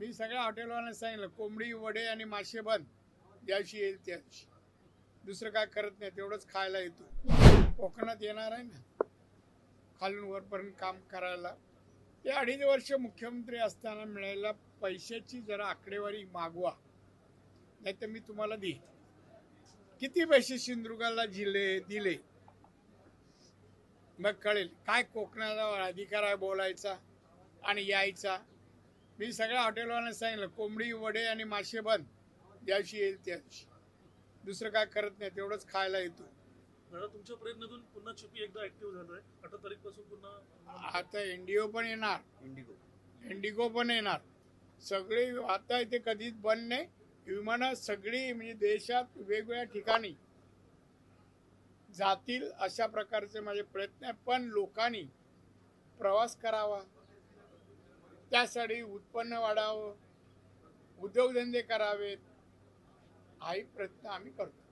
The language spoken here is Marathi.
मी सगळ्या हॉटेलवाल्यांना सांगितलं कोंबडी वडे आणि मासे बंद. ज्याशी येईल त्या दिवशी दुसरं काय करत नाही तेवढंच खायला येतो. कोकणात येणार आहे ना? खालून वरपर्यंत काम करायला. ते अडीच वर्ष मुख्यमंत्री असताना मिळायला पैशाची जरा आकडेवारी मागवा. नाही तर मी तुम्हाला देईन. किती पैसे सिंधुदुर्गाला दिले दिले? मग कळेल. काय कोकणाला अधिकार आहे बोलायचा आणि यायचा? मी सगळ्या हॉटेलवाल्यांना सांगितलं कोंबडी वडे आणि मासे बंद. ज्याशी येईल त्या दिवशी दुसरं काय करत नाही तेवढंच खायला येतो. दादा तुमच्या प्रयत्नातून पुन्हा चिपी एकदा ऍक्टिव्ह झालोय. अठरा तारीखपासून पुन्हा आता एनडीओ पण येणार. इंडिगो इंडिगो पण येणार. सगळे आता इथे कधीच बंद नाही. विमानं सगळी म्हणजे देशात वेगवेगळ्या ठिकाणी जातील अशा प्रकारचे माझे प्रयत्न आहे पण लोकांनी प्रवास करावा. त्यासाठी उत्पन्न वाढावं उद्योगधंदे करावेत हाही प्रयत्न आम्ही करतो.